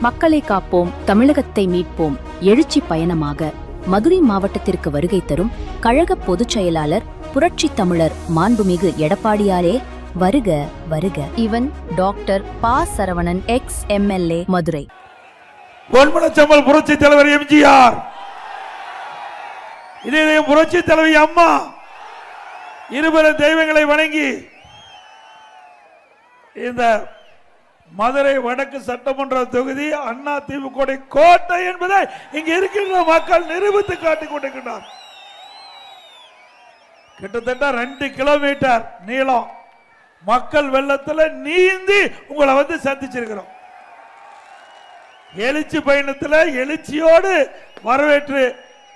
மக்களை காப்போம் தமிழகத்தை மீட்போம். எழுச்சி பயணமாக மதுரை மாவட்டத்திற்கு வருகை தரும் கழக பொதுச் செயலாளர் புரட்சி தமிழர் மாண்புமிகு எடப்பாடியாரே வருக வருக. இவன் டாக்டர் பா. Saravanan ex MLA Madurai. பொன்மனச்சம்பல் புரட்சி தலைவர் எம்ஜிஆர். இதே புரட்சி தலைவி அம்மா இருபெரும் தெய்வங்களை வணங்கி இந்த மதுரை வடக்கு சட்டமன்ற தொகுதி அண்ணா திமுக கோட்டை என்பதை இங்க இருக்கின்ற மக்கள் நிரூபித்து காட்டிக் கொண்டிருக்கிறார் கிட்டத்தட்ட ரெண்டு கிலோமீட்டர் நீளம். மக்கள் வெள்ளத்தில் நீந்தி உங்களை வந்து சந்திச்சிருக்கிறோம். எழுச்சி பயணத்தில் எழுச்சியோடு வரவேற்று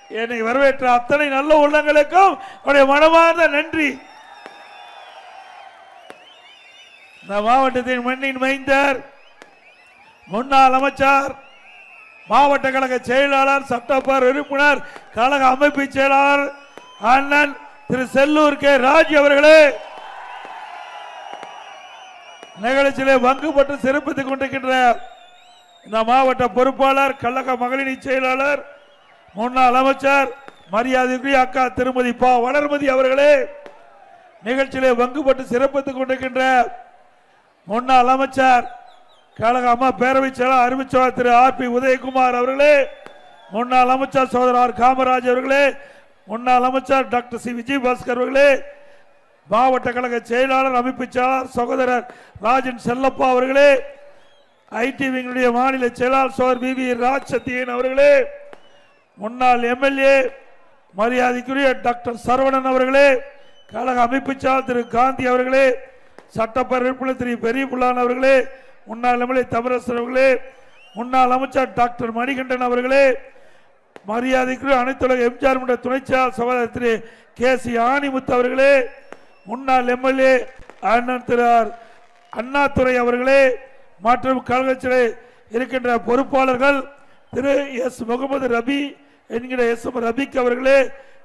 என்னை வரவேற்ற அத்தனை நல்ல உள்ளங்களுக்கும் உடைய மனமார்ந்த நன்றி. இந்த மாவட்டத்தின் மண்ணின் மைந்தர் முன்னாள் அமைச்சர் மாவட்ட கழக செயலாளர் சட்டப்பேரவை உறுப்பினர் கழக அமைப்பு செயலாளர் அண்ணன் திரு செல்லூர் கே. ராஜ் அவர்களே. நிகழ்ச்சியிலே பங்குபட்டு சிறப்பித்துக் கொண்டிருக்கின்ற இந்த மாவட்ட பொறுப்பாளர் கழக மகளிர் செயலாளர் முன்னாள் அமைச்சர் மரியாதைக்குரிய அக்கா திருமதி பா. வளர்மதி அவர்களே. நிகழ்ச்சியிலே பங்குபட்டு சிறப்பித்துக் கொண்டிருக்கின்ற முன்னாள் அமைச்சர் கழக அம்மா பேரவை செயலாளர் அறிவிச்சவர் திரு ஆர் பி உதயகுமார் அவர்களே முன்னாள் அமைச்சர் சோதரர் காமராஜ் அவர்களே முன்னாள் அமைச்சர் டாக்டர் சி விஜயபாஸ்கர் அவர்களே மாவட்ட கழக செயலாளர் அமைப்பு செயலாளர் சகோதரர் ராஜன் செல்லப்பா அவர்களே ஐடிவிங்களுடைய மாநில செயலாளர் சோதர் பி வி ராஜ் சத்தியன் அவர்களே முன்னாள் எம்எல்ஏ மரியாதைக்குரிய டாக்டர் சரவணன் அவர்களே கழக அமைப்பு செயலாளர் திரு காந்தி அவர்களே சட்டப்பேரவைக்குள்ள திரு பெரிய புல்லான் அவர்களே முன்னாள் எம்எல்ஏ தமிழரசன் அவர்களே முன்னாள் அமைச்சர் டாக்டர் மணிகண்டன் அவர்களே மரியாதைக்குரிய அனைத்துலக எம்ஜிஆர் மன்ற துணை செயலாளர் சகோதரர் திரு கே சி ஆணிமுத்து அவர்களே முன்னாள் எம்எல்ஏ அண்ணன் திரு ஆர். அண்ணாதுரை அவர்களே மற்றும் கழகத்திலே இருக்கின்ற பொறுப்பாளர்கள் திரு எஸ் முகமது ரபி என்கிற எஸ் எம் ரபிக் அவர்களே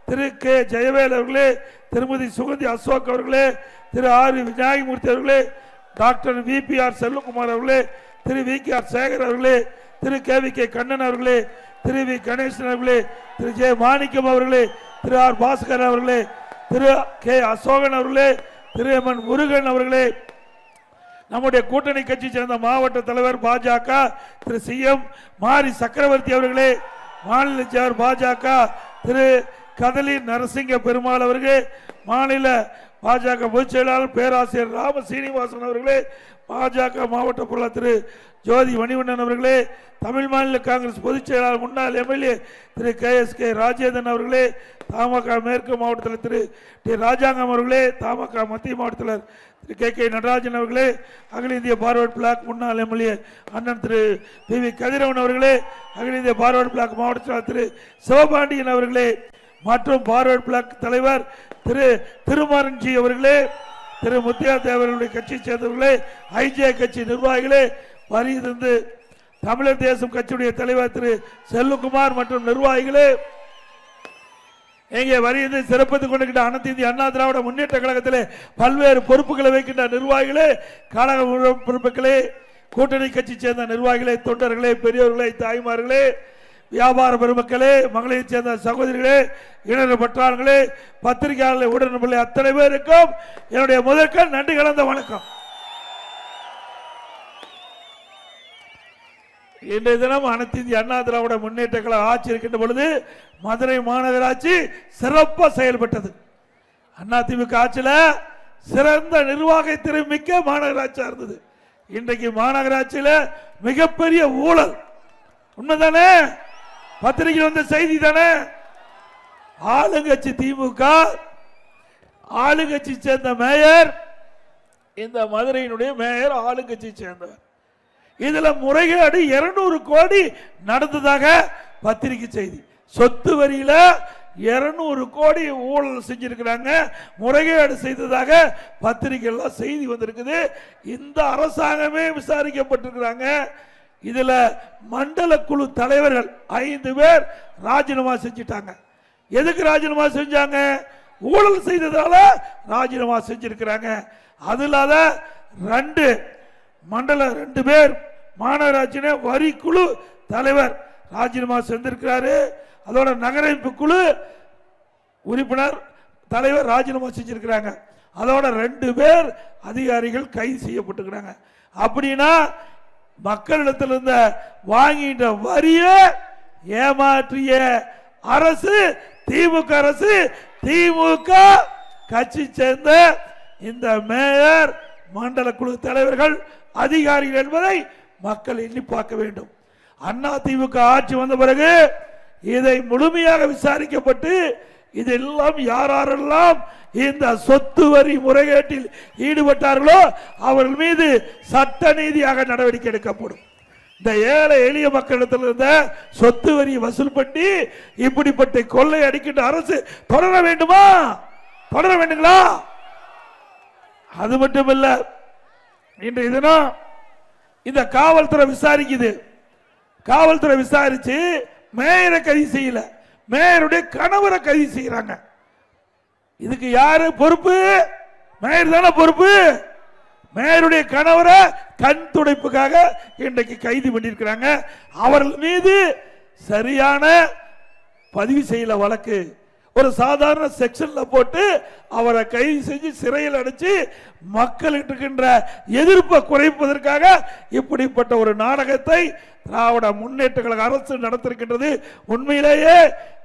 திரு கே. ஜெயவேல் அவர்களே திருமதி சுகந்தி அசோக் அவர்களே திரு ஆர். வி. விநாயகமூர்த்தி அவர்களே doctor V. P. R. Selvakumar அவர்களே திரு வி. கே. ஆர். சேகர் அவர்களே திரு கே. வி. கே. கண்ணன் அவர்களே திரு வி. கணேசன் அவர்களே திரு ஜே. மாணிக்கம் அவர்களே திரு ஆர். பாஸ்கர் அவர்களே திரு கே. அசோகன் அவர்களே திரு எம். என். முருகன் அவர்களே. நம்முடைய கூட்டணி கட்சி சேர்ந்த மாவட்ட தலைவர் பாஜக திரு சி. எம். மாரி சக்கரவர்த்தி அவர்களே மாநில செயலர் பாஜக திரு கதலி நரசிங்க பெருமாள் அவர்களே மாநில பாஜக பொதுச் செயலாளர் பேராசிரியர் ராம சீனிவாசன் அவர்களே பாஜக மாவட்ட பொருளாளர் திரு ஜோதி மணிவண்ணன் அவர்களே தமிழ் மாநில காங்கிரஸ் பொதுச் செயலாளர் முன்னாள் எம்எல்ஏ திரு கே எஸ் கே ராஜேந்திரன் அவர்களே தமாக மேற்கு மாவட்டத்தில் திரு டி ராஜாங்கம் அவர்களே தமாக மத்திய மாவட்டத்தில் திரு கே கே நடராஜன் அவர்களே அகில இந்திய பார்வர்ட் பிளாக் முன்னாள் எம்எல்ஏ அண்ணன் திரு பி வி கதிரவன் அவர்களே அகில இந்திய பார்வர்ட் பிளாக் மாவட்ட திரு சிவபாண்டியன் அவர்களே மற்றும் பார்வர்ட் பிளாக் தலைவர் திரு திருமாரன்ஜி அவர்களே திரு முத்தியா தேவர்களுடைய கட்சியை சேர்ந்தவர்களே ஐஜே கட்சி நிர்வாகிகளே வரியிருந்து தமிழர் தேசம் கட்சியுடைய தலைவர் திரு செல்லுக்குமார் மற்றும் நிர்வாகிகளே இங்கே வரியிருந்து சிறப்பித்துக் கொண்டிருக்கின்ற அனைத்து இந்திய அண்ணா திராவிட முன்னேற்ற கழகத்திலே பல்வேறு பொறுப்புகளை வைக்கின்ற நிர்வாகிகளே கழக பொறுப்புகளே கூட்டணி கட்சி சேர்ந்த நிர்வாகிகளே தொண்டர்களே பெரியவர்களே தாய்மார்களே வியாபார பெருமக்களே மகளிர் சேர்ந்த சகோதரிகளே இளைஞர் பற்றாளர்களே பத்திரிகையாளர்களே உடனே அத்தனை பேருக்கும் என்னுடைய முதற்க நன்றி கலந்த வணக்கம். இன்றைய தினம் அனைத்து இந்திய அண்ணா திராவிட முன்னேற்ற கழக ஆட்சி இருக்கின்ற பொழுது மதுரை மாநகராட்சி சிறப்பாக செயல்பட்டது. அண்ணா திமுக ஆட்சியில் சிறந்த நிர்வாகத்திறை மிக்க மாநகராட்சியாக இருந்தது. இன்றைக்கு மாநகராட்சியில் மிகப்பெரிய ஊழல். உண்மைதானே? பத்திரிகையில் வந்த செய்தி தானே? ஆளுங்கட்சி திமுக ஆளுங்கட்சி சேர்ந்த மேயர் இந்த மதுரையினுடைய மேயர் ஆளுங்கட்சி சேர்ந்தவர். இதுல முறைகேடு 200 கோடி நடந்ததாக பத்திரிகை செய்தி. சொத்து வரியில 200 கோடி ஊழல் செஞ்சிருக்கிறாங்க. முறைகேடு செய்ததாக பத்திரிகைலாம் செய்தி வந்திருக்குது. இந்த அரசாங்கமே விசாரிக்கப்பட்டிருக்கிறாங்க. இதுல மண்டல குழு தலைவர்கள் ஐந்து பேர் ராஜினாமா செஞ்சிட்டாங்க. எதுக்கு ராஜினாமா செஞ்சாங்க? ஊழல் செய்ததால ராஜினாமா செஞ்சிருக்கிறாங்க. அது இல்லாத ரெண்டு மண்டல ரெண்டு பேர் மாநகராட்சியின வரி குழு தலைவர் ராஜினாமா செஞ்சிருக்கிறாரு. அதோட நகரமைப்பு குழு உறுப்பினர் தலைவர் ராஜினாமா செஞ்சிருக்கிறாங்க. அதோட ரெண்டு பேர் அதிகாரிகள் கைது செய்யப்பட்டுக்கிறாங்க. அப்படின்னா மக்களிடத்தில் இருந்த வாங்கிட்ட வரிய ஏமாற்றிய அரசு திமுக அரசு திமுக கட்சி சேர்ந்த இந்த மேயர் மண்டல குழு தலைவர்கள் அதிகாரிகள் என்பதை மக்கள் எண்ணி பார்க்க வேண்டும். அண்ணா திமுக ஆட்சி வந்த பிறகு இதை முழுமையாக விசாரிக்கப்பட்டு இதெல்லாம் யாரெல்லாம் இந்த சொத்து வரி முறைகேட்டில் ஈடுபட்டார்களோ அவர்கள் மீது சட்ட நீதியாக நடவடிக்கை எடுக்கப்படும். இந்த ஏழை எளிய மக்களிடத்தில் இருந்த சொத்து வரி வசூல் பண்ணி இப்படிப்பட்ட கொள்ளை அடிக்கின்ற அரசு தொடர வேண்டுமா? தொடர வேண்டுங்களா? அது மட்டும் இல்ல இன்றைய தினம் இந்த காவல்துறை விசாரிக்குது. காவல்துறை விசாரிச்சு மேயரை கைது செய்யலை. மேயருடைய கணவரை கைது செய்யறாங்க. இதுக்கு யாரு பொறுப்பு? மேயர் தானே பொறுப்பு? மேயருடைய கணவரை கண் துடைப்புக்காக இன்றைக்கு கைது பண்ணியிருக்கிறாங்க. அவர்கள் மீது சரியான பதிவு செய்யல வழக்கு. ஒரு சாதாரண செக்ஷன்ல போட்டு அவரை கைது செஞ்சு சிறையில் அடைச்சு மக்களுக்கு இருக்கின்ற எதிர்ப்பை குறைப்பதற்காக இப்படிப்பட்ட ஒரு நாடகத்தை திராவிட முன்னேற்ற கழக அரசு நடத்திருக்கின்றது. உண்மையிலேயே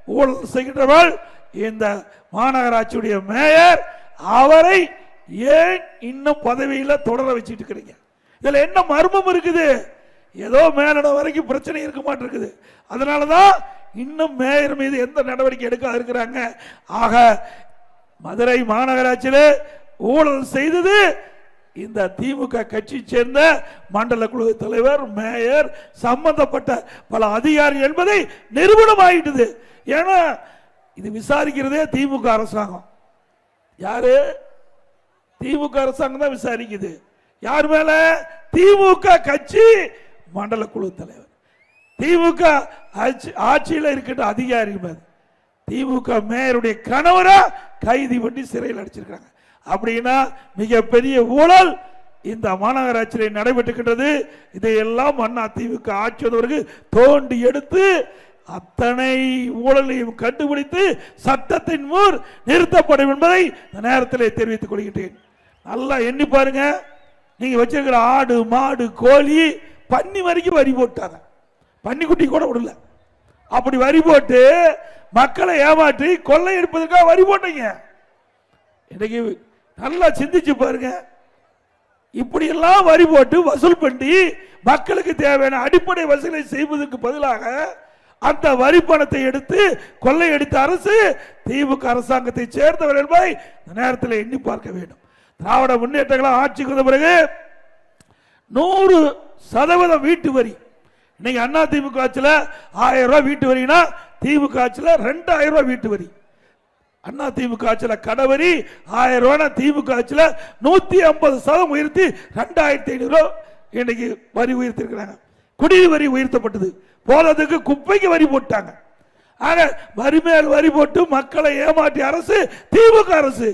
ஊழல் செய்கின்றவள் இந்த மாநகராட்சியுடைய மேயர் அவரை ஏன் இன்னும் பதவியில் தொடர வச்சுட்டு இருக்கிறீங்க? இதில் என்ன மர்மம் இருக்குது? ஏதோ மேலிடம் வரைக்கும் பிரச்சனை இருக்க மாட்டிருக்குது. அதனாலதான் இன்னும் மேயர் மீது எந்த நடவடிக்கை எடுக்காது இருக்கிறாங்க. ஆக மதுரை மாநகராட்சியில் ஊழல் செய்தது இந்த திமுக கட்சி சேர்ந்த மண்டல குழு தலைவர் மேயர் சம்பந்தப்பட்ட பல அதிகாரி என்பதை நிரூபணம் ஆயிட்டது ஏன்னா இது விசாரிக்கிறதே திமுக அரசாங்கம். யாரு? திமுக அரசாங்கம் தான் விசாரிக்குது. யார் மேல? திமுக கட்சி மண்டல குழு தலைவர். திமுக ஆட்சி- ஆட்சியில் இருக்கின்ற அதிகாரி திமுக மேயருடைய கணவரை கைது பண்ணி சிறையில் அடிச்சிருக்காங்க அப்படின்னா மிகப்பெரிய ஊழல் இந்த மாநகராட்சியில் நடைபெற்றுகின்றது. இதையெல்லாம் அண்ணா திமுக ஆட்சி தோண்டி எடுத்து அத்தனை ஊழலையும் கண்டுபிடித்து சட்டத்தின் மூர் நிறுத்தப்படும் என்பதை இந்த நேரத்தில் தெரிவித்துக் கொள்கின்றேன். நல்லா எண்ணி பாருங்க. நீங்க வச்சிருக்கிற ஆடு மாடு கோழி பன்னி வரைக்கும் வரி போட்டாங்க. பன்னிக்குட்டி கூட விடல. அப்படி வரி போட்டு மக்களை ஏமாற்றி கொள்ளை எடுப்பதற்காக வரி போட்டீங்க. இன்னைக்கு நல்லா சிந்திச்சு பாருங்க. இப்படி எல்லாம் வரி போட்டு வசூல் பண்ணி மக்களுக்கு தேவையான அடிப்படை வசூலை செய்வதற்கு பதிலாக அந்த வரி பணத்தை எடுத்து கொள்ளையடித்த அரசு திமுக அரசாங்கத்தை சேர்ந்தவர் என்பதை நேரத்தில் எண்ணி பார்க்க வேண்டும். திராவிட முன்னேற்றங்களும் ஆட்சிக்கு வந்த பிறகு நூறு சதவீதம் வீட்டு வரி. இன்னைக்கு அண்ணா திமுக ஆட்சியில் ஆயிரம் ரூபாய் வீட்டு வரினா திமுக ஆட்சியில் ரெண்டாயிரம் ரூபாய் வீட்டு வரி. அண்ணா திமுக ஆட்சியில் கடவரி ஆயிரம் ரூபாய் திமுக ஆட்சியில் நூற்றி ஐம்பது சதம் உயர்த்தி ரெண்டாயிரத்தி ஐநூறுரூவா இன்றைக்கி இன்னைக்கு வரி உயர்த்திருக்கிறாங்க. குடிநீர் வரி உயர்த்தப்பட்டது. போகிறதுக்கு குப்பைக்கு வரி போட்டாங்க. ஆக வரி மேல் வரி போட்டு மக்களை ஏமாற்றிய அரசு திமுக அரசு.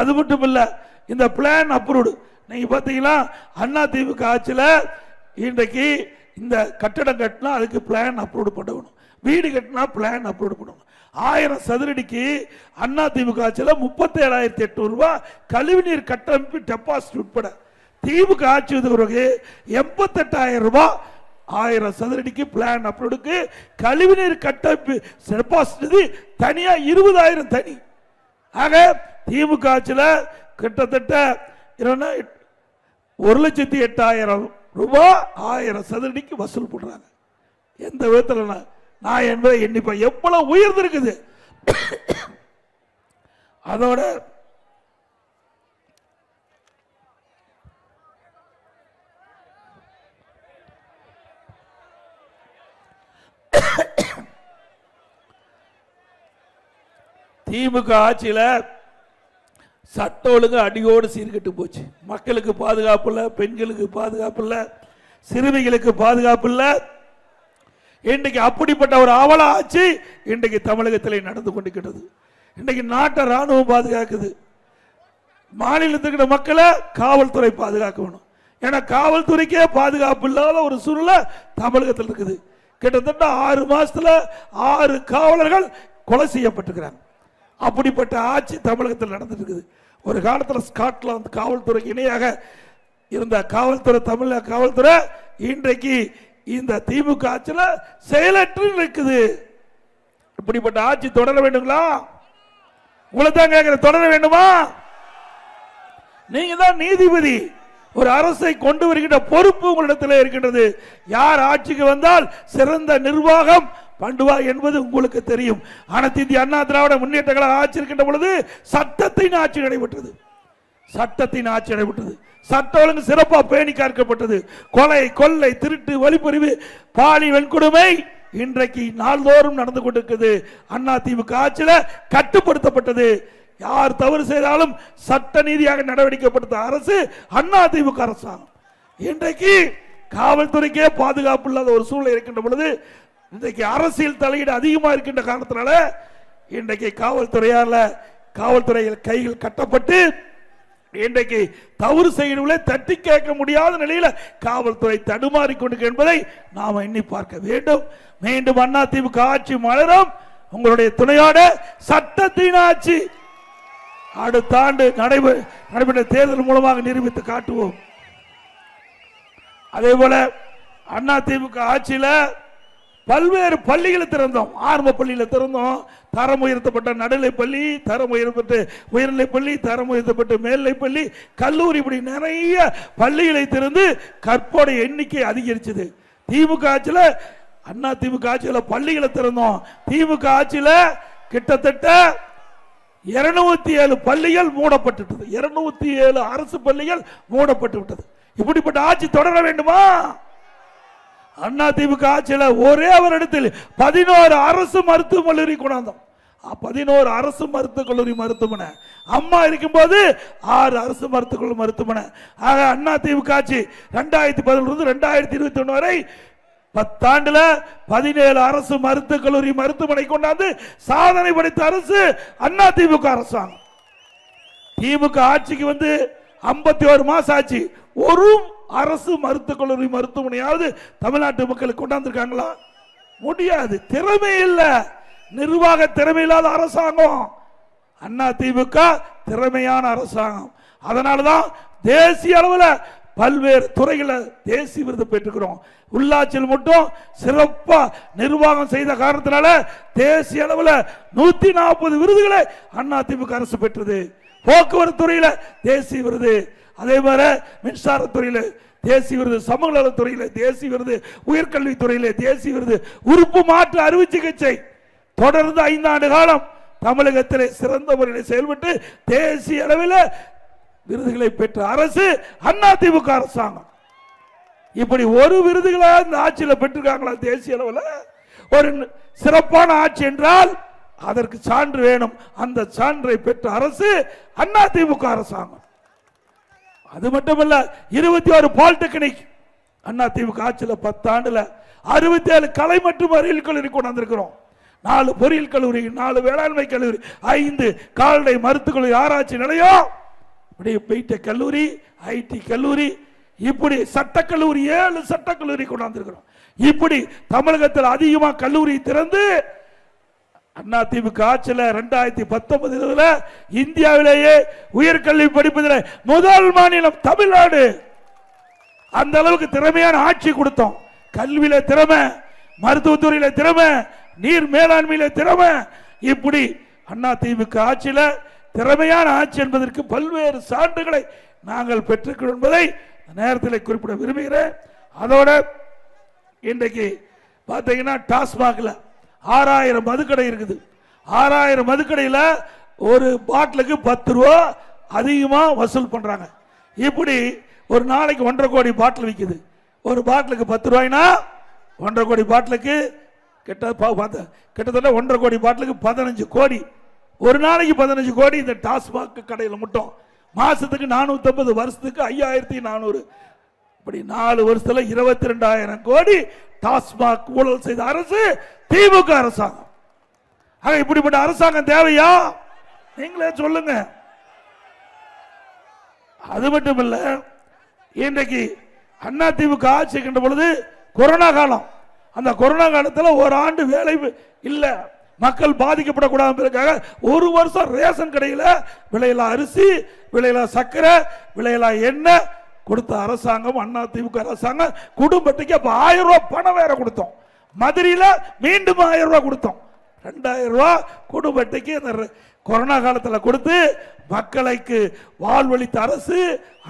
அது மட்டும் இல்லை இந்த பிளான் அப்ரூவ்டு நீங்கள் பார்த்தீங்கன்னா அண்ணா திமுக ஆட்சியில் இன்றைக்கு இந்த கட்டடம் கட்டினா அதுக்கு பிளான் அப்ரூவ் பண்ணணும். வீடு கட்டினா பிளான் அப்ரூவ் பண்ணணும். ஆயிரம் சதுரடிக்கு அண்ணா திமுக ஆட்சியில் முப்பத்தி ஏழாயிரத்தி எட்நூறு ரூபாய் கழிவுநீர் கட்டமைப்பு டெபாசிட் உட்பட திமுக ஆட்சி வந்த பிறகு எண்பத்தெட்டாயிரம் ரூபாய் ஆயிரம் சதுரடிக்கு பிளான் அப்ரூவ்டுக்கு கழிவுநீர் கட்டமைப்பு டெபாசிட் தனியாக இருபதாயிரம் தனி. ஆக திமுக ஆட்சியில் கிட்டத்தட்ட என்னன்னா, ஒரு லட்சத்தி எட்டாயிரம் ரூபாய் ஆயிரம் சதுரடிக்கு வசூல் பண்ணுறாங்க எந்த விதத்தில் நான் என்பதை எண்ணிப்பேன் எவ்வளவு உயர்ந்திருக்குது அதோட திமுக ஆட்சியில் சட்ட ஒழுங்கு அடியோடு சீர்கெட்டு போச்சு. மக்களுக்கு பாதுகாப்பு இல்லை பெண்களுக்கு பாதுகாப்பு இல்லை சிறுமிகளுக்கு பாதுகாப்பு இல்லை இன்றைக்கு அப்படிப்பட்ட ஒரு அவல ஆட்சி இன்றைக்கு தமிழகத்தில் நடந்து கொண்டிருக்கிறது. இன்றைக்கு நாட்டை ராணுவம் பாதுகாக்குது. மாநிலத்துக்கிட்ட மக்களை காவல்துறை பாதுகாக்கணும். ஏன்னா காவல்துறைக்கே பாதுகாப்பு இல்லாத ஒரு சூழ்நிலை தமிழகத்தில் இருக்குது. கிட்டத்தட்ட ஆறு மாசத்துல ஆறு காவலர்கள் கொலை செய்யப்பட்டிருக்கிறாங்க. அப்படிப்பட்ட ஆட்சி தமிழகத்தில் நடந்துட்டு இருக்குது. ஒரு காலத்தில் ஸ்காட்லாந்து காவல்துறைக்கு இணையாக இருந்த காவல்துறை தமிழக காவல்துறை இன்றைக்கு இந்த திமுக ஆட்சியில் செயலற்று இருக்குது இப்படிப்பட்ட ஆட்சி தொடர வேண்டுங்களா? உங்களை தான் கேட்கிற தொடர வேண்டுமா? நீங்க தான் நீதிபதி. ஒரு அரசை கொண்டு வருகின்ற பொறுப்பு உங்களிடத்தில் இருக்கின்றது. யார் ஆட்சிக்கு வந்தால் சிறந்த நிர்வாகம் பண்டுவா என்பது உங்களுக்கு தெரியும். அனைத்து இந்திய அண்ணா திராவிட முன்னேற்ற கழக ஆட்சி இருக்கின்ற பொழுது சட்டத்தின் ஆட்சி நடைபெற்றது. சட்டத்தின் ஆட்சி நடைபெற்றது சட்ட ஒழுங்கு சிறப்பா பேணி காக்கப்பட்டது. கொலை கொள்ளை திருட்டு வழிப்பறிவு பாலி வெண்கொடுமை இன்றைக்கு நாள்தோறும் நடந்து கொண்டிருக்கிறது அண்ணா திமுக ஆட்சியில கட்டுப்படுத்தப்பட்டது. யார் தவறு செய்தாலும் சட்ட நீதியாக நடவடிக்கைப்படுத்த அரசு அண்ணா திமுக அரசாங்கம். இன்றைக்கு காவல்துறைக்கே பாதுகாப்பு இல்லாத ஒரு சூழ்நிலை இருக்கின்ற பொழுது இன்றைக்கு அரசியல் தலையீடு அதிகமா இருக்கின்ற காரணத்தினால இன்றைக்கு காவல்துறையால காவல்துறையில் கைகள் கட்டப்பட்டு இன்றைக்கு தவறு செய்யணுங்களே தட்டி கேட்க முடியாத நிலையில காவல்துறை தடுமாறி கொண்டு என்பதை நாம எண்ணி பார்க்க வேண்டும். மீண்டும் அண்ணா திமுக ஆட்சி மலரும். உங்களுடைய துணையோட சட்டத்தின் ஆட்சி அடுத்த ஆண்டு நடைபெற நடைபெற்ற தேர்தல் மூலமாக நிரூபித்து காட்டுவோம். அதே போல அண்ணா ஆட்சியில் ஆட்சியில பல்வேறு பள்ளிகளை திறந்தோம். ஆரம்ப பள்ளியில திறந்தோம். தரம் உயர்த்தப்பட்ட நடுநிலை பள்ளி தரம் உயர்த்தப்பட்டு உயர்நிலை பள்ளி தரம் உயர்த்தப்பட்டு மேல்நிலை பள்ளி கல்லூரி இப்படி நிறைய பள்ளிகளை திறந்து கற்போட எண்ணிக்கை அதிகரிச்சது. திமுக ஆட்சியில் அண்ணா திமுக ஆட்சியில் பள்ளிகளை திறந்தோம். திமுக ஆட்சியில் கிட்டத்தட்ட இருநூத்தி ஏழு பள்ளிகள் மூடப்பட்டுவிட்டது. இருநூத்தி ஏழு அரசு பள்ளிகள் மூடப்பட்டு விட்டது இப்படிப்பட்ட ஆட்சி தொடர வேண்டுமா? அண்ணா திமுக ஆட்சியில் ஒரே ஒரு இடத்தில் பதினோரு அரசு மருத்துவக் கல்லூரி கொண்டாந்தோம். பதினோரு அரசு மருத்துவக் கல்லூரி மருத்துவமனை. அம்மா இருக்கும்போது ஆறு அரசு மருத்துவக் கல்லூரி மருத்துவமனை. ஆக அண்ணா திமுக ஆட்சி ரெண்டாயிரத்தி பதினொன்று ரெண்டாயிரத்தி இருபத்தி ஒன்று வரை பத்தாண்டுல பதினேழு அரசு மருத்துவக் கல்லூரி மருத்துவமனை கொண்டாந்து சாதனை படைத்த அரசு அண்ணா திமுக அரசாங்கம். திமுக ஆட்சிக்கு வந்து 51 ஒரு மாசம் ஆச்சு. ஒரு அரசு மருத்துவக் கல்லூரி மருத்துவமனையாவது தமிழ்நாட்டு மக்களுக்கு கொண்டாந்துருக்காங்களா? முடியாது. திறமை இல்லை. நிர்வாக திறமை இல்லாத அரசாங்கம். அண்ணா திமுக திறமையான அரசாங்கம். அதனாலதான் தேசிய அளவில் பல்வேறு துறைகளை தேசிய விருது பெற்றுக்கிறோம். உள்ளாட்சியில் மட்டும் சிறப்பாக நிர்வாகம் செய்த காரணத்தினால தேசிய அளவில் நூத்தி நாற்பது விருதுகளை அண்ணா திமுக அரசு பெற்றது. போக்குவரத்து துறையில் தேசிய விருது. அதே மாதிரி மின்சாரத்துறையில் தேசிய விருது சமூக நலத்துறையில் தேசிய விருது உயர்கல்வித்துறையில் தேசிய விருது உறுப்பு மாற்று அறுவை சிகிச்சை. தொடர்ந்து ஐந்தாண்டு காலம் தமிழகத்தில் சிறந்த முறையில் செயல்பட்டு தேசிய அளவில் விருதுகளை பெற்ற அரசு அண்ணா திமுக அரசாங்கம். இப்படி ஒரு விருதுகளா இந்த ஆட்சியில் பெற்றிருக்காங்களா தேசிய அளவில்? ஒரு சிறப்பான ஆட்சி என்றால் அதற்கு சான்று வேணும். அந்த சான்றை பெற்ற அரசு அண்ணா திமுக அரசாங்கம். அது மட்டுமல்ல இருபத்தி ஆறு பாலிடெக்னிக் அண்ணா திமுக ஆட்சியில் பத்தாண்டுல அறுபத்தி ஏழு கலை மற்றும் அறிவியல் கல்லூரி கொண்டு வந்திருக்கிறோம். நாலு பொறியியல் கல்லூரி நாலு வேளாண்மை கல்லூரி ஐந்து கால்நடை மருத்துவக் கல்லூரி ஆராய்ச்சி நிலையம். இப்படி போயிட்ட கல்லூரி ஐடி கல்லூரி இப்படி சட்டக்கல்லூரி ஏழு சட்டக்கல்லூரி கொண்டாந்துருக்கிறோம். இப்படி தமிழகத்தில் அதிகமாக கல்லூரி திறந்து அண்ணா திமுக ஆட்சியில் ரெண்டாயிரத்தி பத்தொன்பது இதில் இந்தியாவிலேயே உயர்கல்வி படிப்பதில் முதல் மாநிலம் தமிழ்நாடு. அந்த அளவுக்கு திறமையான ஆட்சி கொடுத்தோம். கல்வியில திறமை மருத்துவத்துறையில திறமை நீர் மேலாண்மையில திறமை. இப்படி அண்ணா திமுக ஆட்சியில திறமையான ஆட்சி என்பதற்கு பல்வேறு சான்றுகளை நாங்கள் பெற்றுக்கிறோம் என்பதை நேரத்தில் குறிப்பிட விரும்புகிறேன். அதோட இன்றைக்கு பார்த்தீங்கன்னா டாஸ்மாகில் ஆறாயிரம் மதுக்கடை இருக்குது. ஆறாயிரம் மதுக்கடையில் ஒரு பாட்டிலுக்கு பத்து ரூபா அதிகமாக வசூல் பண்ணுறாங்க இப்படி ஒரு நாளைக்கு ஒன்றரை கோடி பாட்டில் விற்குது ஒரு பாட்டிலுக்கு பத்து ரூபாய்னா ஒன்றரை கோடி பாட்டிலுக்கு கிட்ட பார்த்த- கிட்டத்தட்ட ஒன்றரை கோடி பாட்டிலுக்கு பதினஞ்சு கோடி. ஒரு நாளைக்கு பதினஞ்சு கோடி இந்த டாஸ்மாக் கடையில் மட்டும். மாதத்துக்கு நானூற்றம்பது வருஷத்துக்கு ஐயாயிரத்தி நானூறு. இப்படி நாலு வருஷத்தில் இருபத்தி ரெண்டாயிரம் கோடி டாஸ்மாக் ஊழல் செய்த அரசு திமுக அரசாங்கம். ஆக இப்படிப்பட்ட அரசாங்கம் தேவையா? நீங்களே சொல்லுங்க. அது மட்டும் இல்லை இன்றைக்கு அண்ணா திமுக ஆட்சி இருக்கின்ற பொழுது கொரோனா காலம். அந்த கொரோனா காலத்தில் ஒரு ஆண்டு வேலை இல்லை. மக்கள் பாதிக்கப்படக்கூடாதுக்காக ஒரு வருஷம் ரேஷன் கடையில் விலையில அரிசி விலையில சர்க்கரை விலையில எண்ணெய் கொடுத்த அரசாங்கம் அண்ணா திமுக அரசாங்கம் குடும்பத்துக்கு அப்போ ஆயிரம் ரூபா பணம் வேற கொடுத்தோம். மதுரையில் மீண்டும் ஆயிரம் ரூபா கொடுத்தோம். ரெண்டாயிரம் ரூபா குடும்பத்துக்கு அந்த கொரோனா காலத்தில் கொடுத்து மக்களுக்கு வாழ்வழித்த அரசு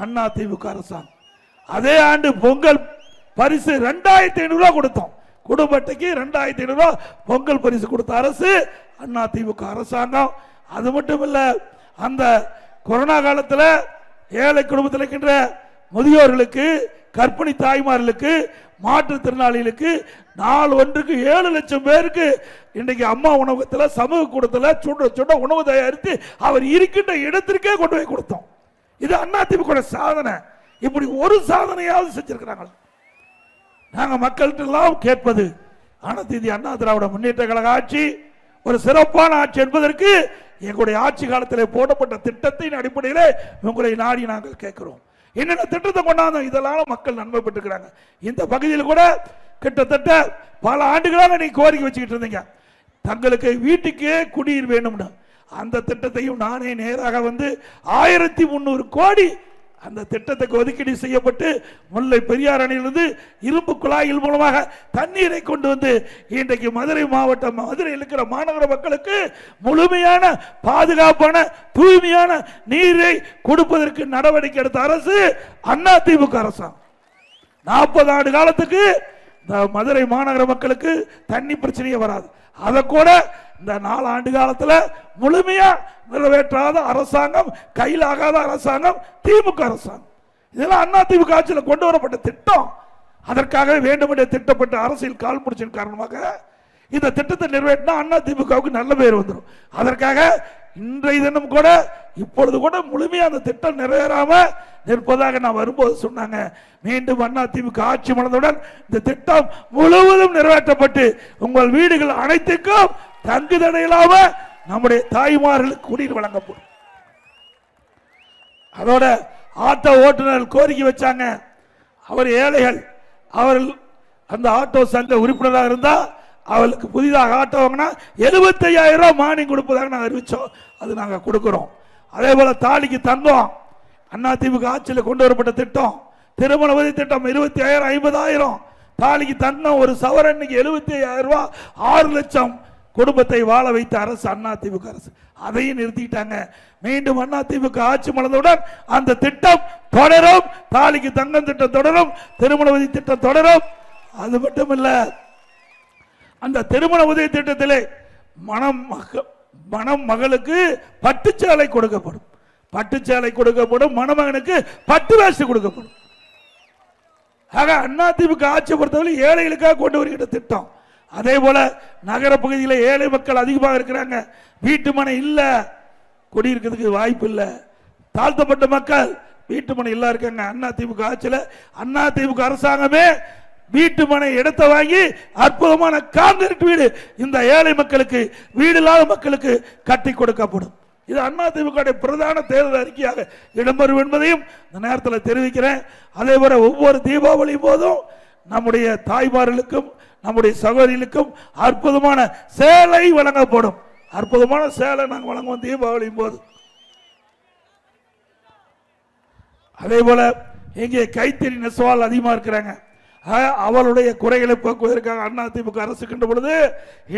அண்ணா திமுக அரசாங்கம். அதே ஆண்டு பொங்கல் பரிசு ரெண்டாயிரத்தி ஐநூறுரூவா கொடுத்தோம். குடும்பத்துக்கு ரெண்டாயிரத்தி ஐநூறு பொங்கல் பரிசு கொடுத்த அரசு அண்ணா திமுக அரசாங்கம். அது மட்டும் இல்லை அந்த கொரோனா காலத்தில் ஏழை குடும்பத்தில் இருக்கின்ற முதியோர்களுக்கு கற்பிணி தாய்மார்களுக்கு மாற்றுத்திறனாளிகளுக்கு நாள் ஒன்றுக்கு ஏழு லட்சம் பேருக்கு இன்றைக்கு அம்மா உணவகத்தில் சமூக கூடத்தில் சுட சுட உணவு தயாரித்து அவர் இருக்கின்ற இடத்திற்கே கொண்டு போய் கொடுத்தோம். இது அதிமுக சாதனை. இப்படி ஒரு சாதனையாவது செஞ்சிருக்கிறாங்களா? நாங்கள் மக்கள்கிட்ட எல்லாம் கேட்பது ஆனால் தீதி அண்ணா திராவிட முன்னேற்ற கழக ஆட்சி ஒரு சிறப்பான ஆட்சி என்பதற்கு எங்களுடைய ஆட்சி காலத்தில் போடப்பட்ட திட்டத்தின் அடிப்படையில் உங்களை நாடி நாங்கள் கேட்கிறோம். என்னென்ன திட்டத்தை கொண்டாந்தோம்? இதெல்லாம் மக்கள் நன்மை பெற்றுக்கிறாங்க. இந்த பகுதியில் கூட கிட்டத்தட்ட பல ஆண்டுகளாக நீங்கள் கோரிக்கை வச்சுக்கிட்டு இருந்தீங்க. தங்களுக்கு வீட்டுக்கே குடிநீர் வேணும்னு. அந்த திட்டத்தையும் நானே நேராக வந்து ஆயிரத்தி முந்நூறு கோடி அந்த திட்டத்துக்கு ஒதுக்கீடு செய்யப்பட்டு முல்லை பெரியார் அணையிலிருந்து இரும்பு குழாயில் மூலமாக தண்ணீரை கொண்டு வந்து இன்றைக்கு மதுரை மாவட்டம் மதுரையில் இருக்கிற மாநகர மக்களுக்கு முழுமையான பாதுகாப்பான தூய்மையான நீரை கொடுப்பதற்கு நடவடிக்கை எடுத்த அரசு அண்ணா திமுக அரசாங்கம். நாற்பது ஆண்டு காலத்துக்கு இந்த மதுரை மாநகர மக்களுக்கு தண்ணி பிரச்சனையே வராது. அதை கூட இந்த நாலு ஆண்டு காலத்தில் முழுமையாக நிறைவேற்றாத அரசாங்கம் கையில் ஆகாத அரசாங்கம் திமுக அரசாங்கம். இதெல்லாம் அண்ணா திமுக ஆட்சியில் கொண்டு வரப்பட்ட திட்டம். அதற்காக வேண்டுமென்றே திட்டப்பட்ட அரசியல் கால் முடிச்சின் காரணமாக இந்த திட்டத்தை நிறைவேற்றினா அண்ணா திமுகவுக்கு நல்ல பேர் வந்துடும் அதற்காக இன்றைய தினம் கூட இப்பொழுது கூட முழுமையாக அந்த திட்டம் நிறைவேறாம நிற்பதாக நான் வரும்போது சொன்னாங்க. மீண்டும் அண்ணா திமுக ஆட்சி மலர்ந்தவுடன் இந்த திட்டம் முழுவதும் நிறைவேற்றப்பட்டு உங்கள் வீடுகள் அனைத்துக்கும் தங்கு தடையில்லாம நம்முடைய தாய்மார்களுக்கு குடிநீர் வழங்கப்படும். அதோட ஆட்டோ ஓட்டுநர் கோரிக்கை வச்சாங்க. அவர் ஏழைகள் அவர்கள் அந்த ஆட்டோ சங்க உறுப்பினராக இருந்தா அவளுக்கு புதிதாக ஆட்டோ வாங்கினா எழுபத்தையாயிரம் ரூபாய் மானியம் கொடுப்பதாக நாங்கள் அறிவிச்சோம். அது நாங்கள் கொடுக்குறோம். அதே போல தாலிக்கு தந்தோம் அண்ணா திமுக ஆட்சியில் கொண்டு வரப்பட்ட திட்டம் திருமண உதவி திட்டம் இருபத்தி ஐயாயிரம் ஐம்பதாயிரம். தாலிக்கு தந்தோம் ஒரு சவரன்னைக்கு எழுபத்தி ஐயாயிரம் ரூபாய் ஆறு லட்சம். குடும்பத்தை வாழ வைத்த அரசு அண்ணா திமுக அரசு. அதையும் நிறுத்திட்டாங்க. மீண்டும் அண்ணா திமுக ஆட்சி மலர்ந்தவுடன் அந்த திட்டம் தொடரும். தாலிக்கு தங்கம் திட்டம் தொடரும். திருமண உதவி திட்டம் தொடரும். அது மட்டும் இல்ல அந்த திருமண உதவி திட்டத்திலே மனம் மனம் மகளுக்கு பட்டுச்சேலை கொடுக்கப்படும். பட்டுச்சேலை கொடுக்கப்படும். மணமகனுக்கு பட்டு வேஷ்டி கொடுக்கப்படும். ஆக அண்ணா ஆட்சி பொறுத்தவரை ஏழைகளுக்காக கொண்டு வருகின்ற திட்டம். அதே போல நகர பகுதியில் ஏழை மக்கள் அதிகமாக இருக்கிறாங்க. வீட்டு மனை இல்லை. குடியிருக்கிறதுக்கு வாய்ப்பு இல்லை. தாழ்த்தப்பட்ட மக்கள் வீட்டு மனை இல்ல இருக்காங்க. அண்ணா திமுக ஆட்சியில் அண்ணா திமுக அரசாங்கமே வீட்டு மனை இடத்தை வாங்கி அற்புதமான கான்கிரீட் வீடு இந்த ஏழை மக்களுக்கு வீடு இல்லாத மக்களுக்கு கட்டி கொடுக்கப்படும். இது அண்ணா திமுக பிரதான தேர்தல் அறிக்கையாக இடம்பெறும் என்பதையும் இந்த நேரத்தில் தெரிவிக்கிறேன். அதே போல ஒவ்வொரு தீபாவளி போதும் நம்முடைய தாய்மார்களுக்கும் நம்முடைய சகோதரிகளுக்கும் அற்புதமான சேலை வழங்கப்படும். அற்புதமான சேலை நாங்கள் வழங்குவோம் தீபாவளியும் போது. அதே போல இங்கே கைத்தறி நெசவால் அதிகமாக இருக்கிறாங்க. அவளுடைய குறைகளை போக்குவதற்காக அண்ணா திமுக அரசு இருக்கின்ற பொழுது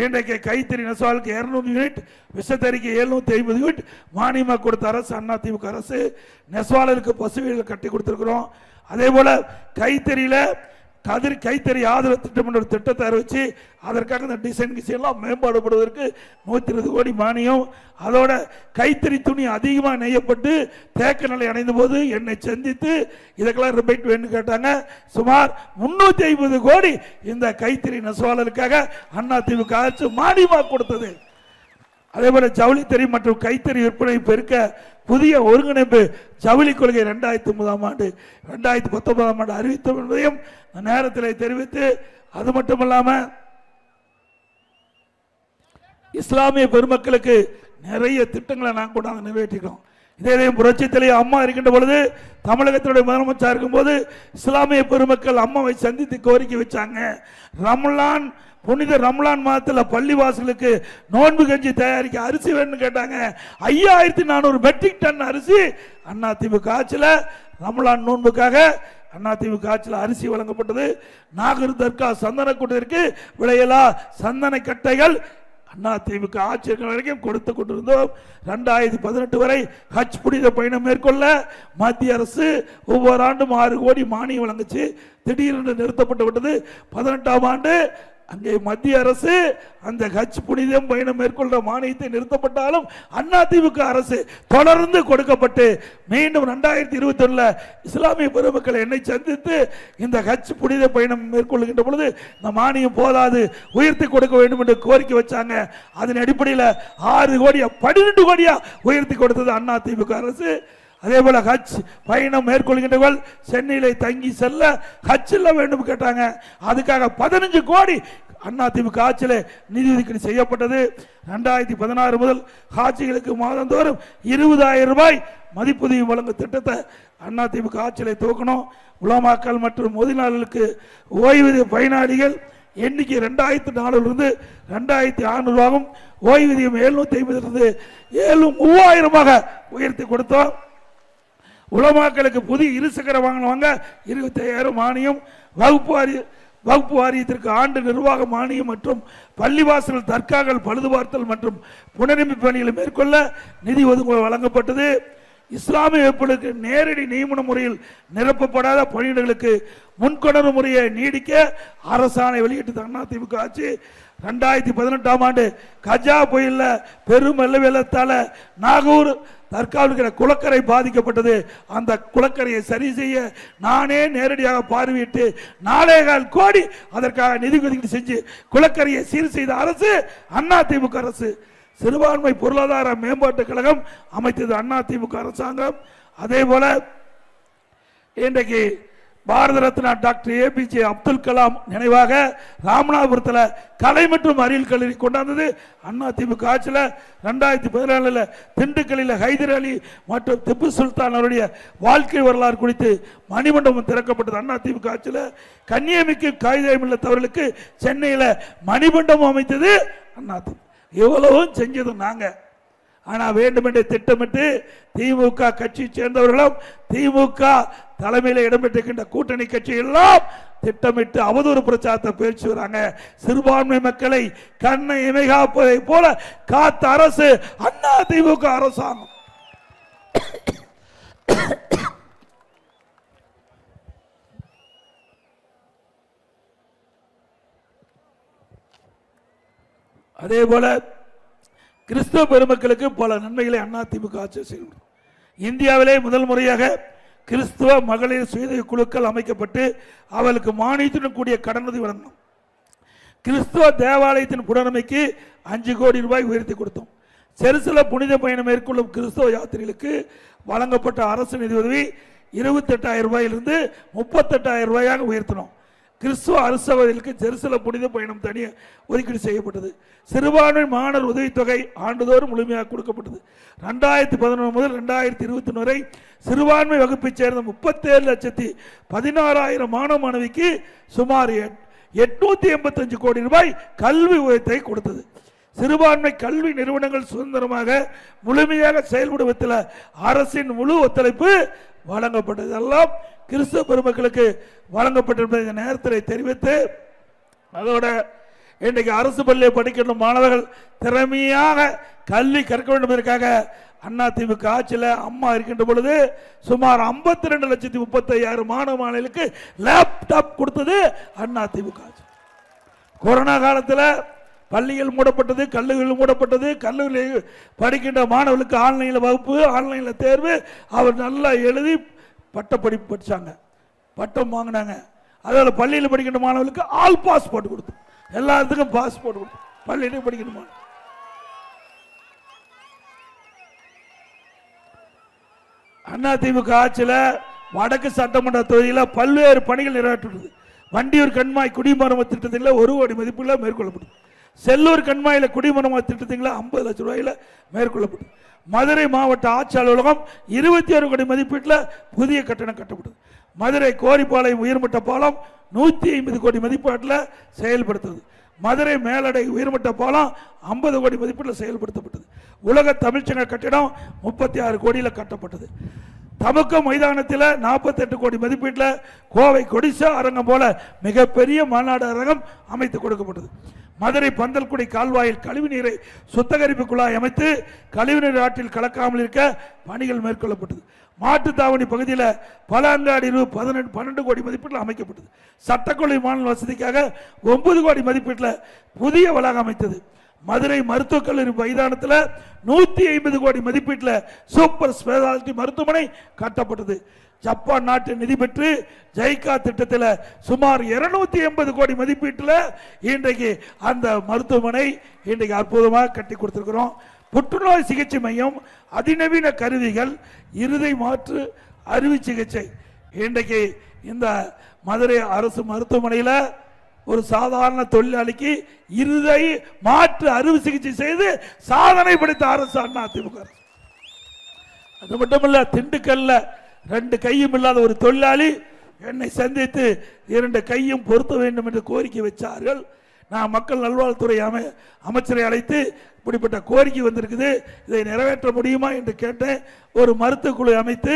இன்றைக்கு கைத்தறி நெசவாலுக்கு இரநூறு யூனிட் விசத்தறிக்கு எழுநூத்தி ஐம்பது யூனிட் மானியமாக கொடுத்த அரசு அண்ணா திமுக அரசு நெசவாளருக்கு பசு வீடுகள் கட்டி கொடுத்துருக்குறோம். அதே போல கைத்தறியில கதிர் கைத்தறி ஆதரவு திட்டம் என்ற ஒரு திட்டத்தை அறிவிச்சு அதற்காக இந்த டிசைன் கிசைன் எல்லாம் மேம்பாடுபடுவதற்கு நூற்றி இருபது கோடி மானியம். அதோட கைத்தறி துணி அதிகமாக நெய்யப்பட்டு தேக்க நிலை அடைந்த போது என்னை சந்தித்து இதுக்கெல்லாம் ரிபைட் வேணும்னு கேட்டாங்க. சுமார் முன்னூற்றி ஐம்பது கோடி இந்த கைத்தறி நெசவாளருக்காக அண்ணா திமுக ஆட்சி மானியமாக கொடுத்தது. அதே போல ஜவுளித்தறி மற்றும் கைத்தறி விற்பனை பெருக்க புதிய ஒருங்கிணைப்பு ஜவுளி கொள்கை ரெண்டாயிரத்தி ஒன்பதாம் ஆண்டு ரெண்டாயிரத்தி பத்தொன்பதாம் ஆண்டு அறிவித்தோம் என்பதையும் நேரத்தில் தெரிவித்து அது மட்டுமல்லாம இஸ்லாமிய பெருமக்களுக்கு நிறைய திட்டங்களை நாங்கள் கொண்டாந்து நிறைவேற்றிக்கிறோம். இதே புரட்சித்திலேயே புரட்சி அம்மா இருக்கின்ற பொழுது தமிழகத்தினுடைய முதலமைச்சர் இருக்கும்போது இஸ்லாமிய பெருமக்கள் அம்மாவை சந்தித்து கோரிக்கை வச்சாங்க. ரம்லான் புனித ரம்லான் மாதத்தில் பள்ளிவாசலுக்கு நோன்பு கஞ்சி தயாரிக்க அரிசி வேணும்னு கேட்டாங்க. ஐயாயிரத்தி நானூறு மெட்ரிக் டன் அரிசி. அண்ணா திமுக ஆட்சியில் ரம்லான் நோன்புக்காக அண்ணா திமுக ஆட்சியில் அரிசி வழங்கப்பட்டது. நாகூர் தர்கா சந்தன கூட்டத்திற்கு விளையலா சந்தன கட்டைகள் அண்ணா திமுக ஆட்சி வரைக்கும் கொடுத்து கொண்டிருந்தோம். ரெண்டாயிரத்தி பதினெட்டு வரை ஹஜ் புனித பயணம் மேற்கொள்ள மத்திய அரசு ஒவ்வொரு ஆண்டும் ஆறு கோடி மானியம் வழங்குச்சு. திடீரென்று நிறுத்தப்பட்டு விட்டது. பதினெட்டாம் ஆண்டு அங்கே மத்திய அரசு அந்த ஹஜ் புனிதம் பயணம் மேற்கொண்ட மானியத்தை நிறுத்தப்பட்டாலும் அண்ணா திமுக அரசு தொடர்ந்து கொடுக்கப்பட்டு மீண்டும் ரெண்டாயிரத்தி இருபத்தி ஒன்றில் இஸ்லாமிய பெருமக்களை என்னை சந்தித்து இந்த ஹஜ் புனித பயணம் மேற்கொள்கின்ற பொழுது இந்த மானியம் போதாது உயர்த்தி கொடுக்க வேண்டும் என்று கோரிக்கை வச்சாங்க. அதன் அடிப்படையில் ஆறு கோடியா பன்னிரெண்டு கோடியா உயர்த்தி கொடுத்தது அண்ணா திமுக அரசு. அதே போல் ஹஜ் பயணம் மேற்கொள்கின்றவர்கள் சென்னையில் தங்கி செல்ல ஹஜ்ல வேண்டும் கேட்டாங்க. அதுக்காக பதினஞ்சு கோடி அண்ணா ஆட்சியில் நிதி ஒதுக்கீடு செய்யப்பட்டது. ரெண்டாயிரத்தி பதினாறு முதல் ஹாஜிகளுக்கு மாதந்தோறும் இருபதாயிரம் ரூபாய் மதிப்புதவி வழங்கும் திட்டத்தை அண்ணா ஆட்சியில் துவக்கணும். உலமாக்கல் மற்றும் முதலாளர்களுக்கு ஓய்வூதிய பயனாளிகள் எண்ணிக்கை ரெண்டாயிரத்தி நாலுலேருந்து ரெண்டாயிரத்தி ஆறுநூறுவாகும் ஓய்வூதியம் எழுநூற்றி ஐம்பதுலேருந்து ஏழு மூவாயிரமாக உயர்த்தி கொடுத்தோம். உலமாக்களுக்கு புதிய இருசக்கர வாங்கினவங்க இருபத்தையாயிரம் மானியம் வகுப்பு வாரிய வகுப்பு வாரியத்திற்கு ஆண்டு நிர்வாக மானியம் மற்றும் பள்ளிவாசல் தற்காக்கள் பழுதுபார்த்தல் மற்றும் புனரமைப்பு பணிகளை மேற்கொள்ள நிதி ஒதுக்கீடு வழங்கப்பட்டது. இஸ்லாமிய வெப்பலுக்கு நேரடி நியமன முறையில் நிரப்பப்படாத பணியிடங்களுக்கு முன்கொணர்வு முறையை நீடிக்க அரசாணை வெளியிட்டு அதிமுக திமுக ஆட்சி. ரெண்டாயிரத்தி பதினெட்டாம் ஆண்டு கஜா புயலில் பெரும் வெள்ள வெள்ளத்தால் நாகூர் தற்காலிக்கிற குளக்கரை பாதிக்கப்பட்டது. அந்த குளக்கரையை சரி செய்ய நானே நேரடியாக பார்வையிட்டு நாலேகால் கோடி அதற்காக நிதி ஒதுக்கீடு செஞ்சு குளக்கரையை சீர் செய்த அரசு அண்ணா திமுக அரசு. சிறுபான்மை பொருளாதார மேம்பாட்டுக் கழகம் அமைத்தது அண்ணா திமுக அரசாங்கம். அதே போல இன்றைக்கு பாரத ரத்னா டாக்டர் ஏபிஜே அப்துல் கலாம் நினைவாக ராமநாதபுரத்தில் கலை மற்றும் அறிவியல் கல்லூரி கொண்டாந்தது. அண்ணா திமுக ஆட்சியில் ரெண்டாயிரத்தி பதினாலில் திண்டுக்கல்லில் ஹைதர் அலி மற்றும் திப்பு சுல்தான் அவருடைய வாழ்க்கை வரலாறு குறித்து மணிமண்டபம் திறக்கப்பட்டது. அண்ணா திமுக ஆட்சியில் கன்னியமிக்கு காகிதம் இல்லத்தவர்களுக்கு சென்னையில் மணிமண்டபம் அமைத்தது அண்ணா திமுக எவ்வளவும் செஞ்சது நாங்கள் ஆனால் வேண்டுமென்றே திட்டமிட்டு திமுக கட்சி சேர்ந்தவர்களும் திமுக தலைமையில் இடம்பெற்றிருக்கின்ற கூட்டணி கட்சி எல்லாம் திட்டமிட்டு அவதூறு பிரச்சாரத்தை பேச்சு வராங்க. சிறுபான்மை மக்களை கண்ணை இமைகாப்பதை போல காத்த அரசு அண்ணா திமுக அரசாங்கம். அதே போல கிறிஸ்தவ பெருமக்களுக்கு பல நன்மைகளை அண்ணா ஆட்சி செய்கிறது இந்தியாவிலே முதல் முறையாக கிறிஸ்துவ மகளிர் சுயதை குழுக்கள் அமைக்கப்பட்டு அவளுக்கு மானியத்துடன் கூடிய கடனுதவி வழங்கணும். கிறிஸ்துவ தேவாலயத்தின் புனரமைக்கு அஞ்சு கோடி ரூபாய் உயர்த்தி கொடுத்தோம். செருசல புனித பயணம் மேற்கொள்ளும் கிறிஸ்தவ யாத்திரைகளுக்கு வழங்கப்பட்ட அரசு நிதி உதவி இருபத்தெட்டாயிரம் ரூபாயிலிருந்து முப்பத்தெட்டாயிரம் ரூபாயாக உயர்த்தினோம். கிறிஸ்துவ அரசவர்களுக்கு ஜெருசல புனித பயணம் தனியாக ஒதுக்கீடு செய்யப்பட்டது. சிறுபான்மை மாணவர் உதவித்தொகை ஆண்டுதோறும் முழுமையாக கொடுக்கப்பட்டது. ரெண்டாயிரத்தி பதினொன்று முதல் ரெண்டாயிரத்தி இருபத்தி வரை சிறுபான்மை வகுப்பைச் சேர்ந்த முப்பத்தேழு லட்சத்தி பதினாறாயிரம் மாணவ மாணவிக்கு சுமார் எட்- எண்பத்தஞ்சு கோடி ரூபாய் கல்வி உதவித்தொகை கொடுத்தது. சிறுபான்மை கல்வி நிறுவனங்கள் சுதந்திரமாக முழுமையாக செயல்படுவதில் அரசின் முழு ஒத்துழைப்பு வழங்கப்பட்டதெல்லாம் கிறிஸ்தவ பெருமக்களுக்கு வழங்கப்பட்டிருப்பதை இந்த நேரத்தில் தெரிவித்து அதோட இன்றைக்கு அரசு பள்ளியை படிக்கின்ற மாணவர்கள் திறமையாக கல்வி கற்க வேண்டும் என்பதற்காக அண்ணா திமுக ஆட்சியில் அம்மா இருக்கின்ற பொழுது சுமார் 52 ரெண்டு லட்சத்தி முப்பத்தையாயிரம் மாணவ மாணவிகளுக்கு லேப்டாப் கொடுத்தது அண்ணா திமுக ஆட்சி. கொரோனா காலத்தில் பள்ளிகள் மூடப்பட்டது கல்லூரிகள் மூடப்பட்டது கல்லூரியில் படிக்கின்ற மாணவர்களுக்கு ஆன்லைனில் வகுப்பு ஆன்லைனில் தேர்வு அவர் நல்லா எழுதி பட்டப்படிப்பு படித்தாங்க பட்டம் வாங்கினாங்க. அதனால் பள்ளியில் படிக்கின்ற மாணவர்களுக்கு ஆல் பாஸ் போட்டு கொடுத்தோம். எல்லாத்துக்கும் பாஸ் போட்டு கொடுத்தோம். பள்ளியிலே படிக்கின்ற அண்ணா அதிமுக ஆட்சியில் வடக்கு சட்டமன்ற தொகுதியில் பல்வேறு பணிகள் நிறைவேற்றுள்ளது வண்டியூர் கண்மாய் குடிமரம திட்டத்தில் ஒரு கோடி மதிப்புள்ள மேற்கொள்ளப்படும் செல்லூர் கண்மாயில் குடிமரமாக திட்டத்திங்களா ஐம்பது லட்சம் ரூபாயில மேற்கொள்ளப்பட்டது. மதுரை மாவட்ட ஆட்சி அலுவலகம் இருபத்தி ஆறு கோடி மதிப்பீட்டில் புதிய கட்டணம் கட்டப்பட்டது. மதுரை கோரிப்பாளையம் உயர்மட்ட பாலம் நூற்றி ஐம்பது கோடி மதிப்பீட்டில் செயல்படுத்துது மதுரை மேலடை உயர்மட்ட பாலம் ஐம்பது கோடி மதிப்பீட்டில் செயல்படுத்தப்பட்டது. உலக தமிழ்ச்சங்க கட்டிடம் முப்பத்தி ஆறு கோடியில் கட்டப்பட்டது. தமுக்க மைதானத்தில் 48 கோடி மதிப்பீட்டில் கோவை கொடிசா அரங்கம் போல மிகப்பெரிய மாநாடு அரங்கம் அமைத்து கொடுக்கப்பட்டது. மதுரை பந்தல்குடி கால்வாயில் கழிவுநீரை சுத்தகரிப்பு குழாய் அமைத்து கழிவுநீர் ஆற்றில் கலக்காமல் இருக்க பணிகள் மேற்கொள்ளப்பட்டது. மாட்டுத்தாவணி பகுதியில் பல அங்காடி ரூ பதினெட்டு பன்னெண்டு கோடி மதிப்பீட்டில் அமைக்கப்பட்டது. சட்டக்கொலை மாநில வசதிக்காக ஒன்பது கோடி மதிப்பீட்டில் புதிய வளாகம் அமைத்தது. மதுரை மருத்துவக் கல்லூரி மைதானத்தில் நூற்றி ஐம்பது கோடி மதிப்பீட்டில் சூப்பர் ஸ்பெஷாலிட்டி மருத்துவமனை கட்டப்பட்டது. ஜப்பான் நாட்டு நிதி பெற்று ஜெய்கா திட்டத்தில் சுமார் 280 எண்பது கோடி மதிப்பீட்டில் இன்றைக்கு அந்த மருத்துவமனை இன்றைக்கு அற்புதமாக கட்டி கொடுத்துருக்குறோம். புற்றுநோய் சிகிச்சை மையம் அதிநவீன கருவிகள் இருதை மாற்று அறுவை சிகிச்சை. இன்றைக்கு இந்த மதுரை அரசு மருத்துவமனையில் ஒரு சாதாரண தொழிலாளிக்கு இருதை மாற்று அறுவை சிகிச்சை செய்து சாதனை படைத்த அரசு அண்ணா திமுக அது மட்டுமல்ல திண்டுக்கல்ல ரெண்டு கையும் இல்லாத ஒரு தொழிலாளி என்னை சந்தித்து இரண்டு கையும் பொருத்த வேண்டும் என்று கோரிக்கை வச்சார்கள். நான் மக்கள் நல்வாழ்வுத்துறை அமை அமைச்சரை அழைத்து இப்படிப்பட்ட கோரிக்கை வந்திருக்குது. இதை நிறைவேற்ற முடியுமா என்று கேட்டேன். ஒரு மருத்துவக்குழு அமைத்து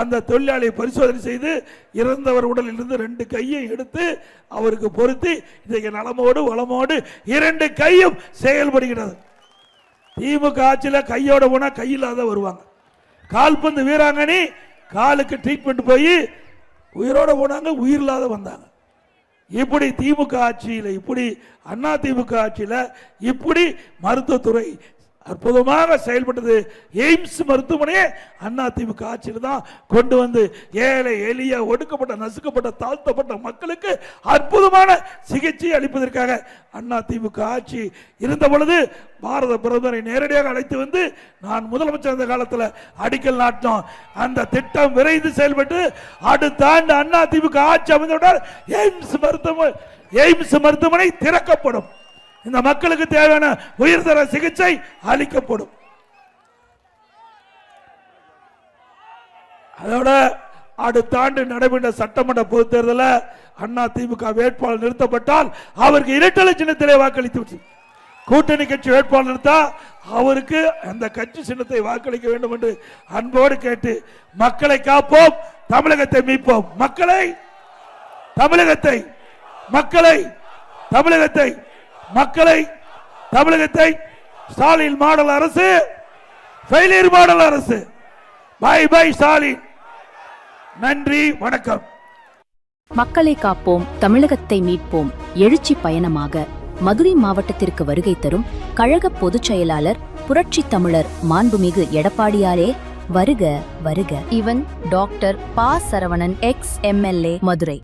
அந்த தொழிலாளியை பரிசோதனை செய்து இறந்தவர் உடலிலிருந்து ரெண்டு கையும் எடுத்து அவருக்கு பொருத்தி இன்றைக்கு நலமோடு வளமோடு இரண்டு கையும் செயல்படுகிறது. திமுக ஆட்சியில் கையோட போனால் கையில்லாத வருவாங்க. கால்பந்து வீராங்கனி காலுக்கு ட்ரீட்மெண்ட் போய் உயிரோடு போனாங்க உயிர் இல்லாத வந்தாங்க. இப்படி திமுக ஆட்சியில் இப்படி அண்ணா திமுக ஆட்சியில் இப்படி மருத்துவத்துறை அற்புதமாக செயல்பட்டது. எய்ம்ஸ் மருத்துவமனையே அண்ணா திமுக ஆட்சியில் தான் கொண்டு வந்து ஏழை எளிய ஒடுக்கப்பட்ட நசுக்கப்பட்ட தாழ்த்தப்பட்ட மக்களுக்கு அற்புதமான சிகிச்சை அளிப்பதற்காக அண்ணா திமுக ஆட்சி இருந்த பொழுது பாரத பிரதமரை நேரடியாக அழைத்து வந்து நான் முதலமைச்சர் அந்த காலத்தில் அடிக்கல் நாட்டினோம். அந்த திட்டம் விரைந்து செயல்பட்டு அடுத்த ஆண்டு அண்ணா திமுக ஆட்சி அமைந்தவுடன் எய்ம்ஸ் மருத்துவமனை எய்ம்ஸ் மருத்துவமனை திறக்கப்படும். இந்த மக்களுக்கு தேவையான உயர்தர சிகிச்சை அளிக்கப்படும். அதோட அடுத்த ஆண்டு நடைபெற்ற சட்டமன்ற பொதுத் தேர்தலில் அண்ணா திமுக வேட்பாளர் நிறுத்தப்பட்டால் அவருக்கு இரட்டலை சின்னத்திலே வாக்களித்து விட்டு கூட்டணி கட்சி வேட்பாளர் நிறுத்தா அவருக்கு அந்த கட்சி சின்னத்தை வாக்களிக்க வேண்டும் என்று அன்போடு கேட்டு மக்களை காப்போம் தமிழகத்தை மீட்போம். மக்களை தமிழகத்தை மக்களை தமிழகத்தை மக்களை தமிழகத்தை ஸ்டாலின் மாடல் அரசு ஃபெயிலியர் மாடல் அரசு. பை பை ஸ்டாலின் நன்றி வணக்கம். மக்களை காப்போம் தமிழகத்தை மீட்போம். எழுச்சி பயணமாக மதுரை மாவட்டத்திற்கு வருகை தரும் கழக பொதுச் செயலாளர் புரட்சி தமிழர் மாண்புமிகு எடப்பாடியாரே வருக வருக. இவன் டாக்டர் பா சரவணன் எக்ஸ் எம்எல்ஏ மதுரை.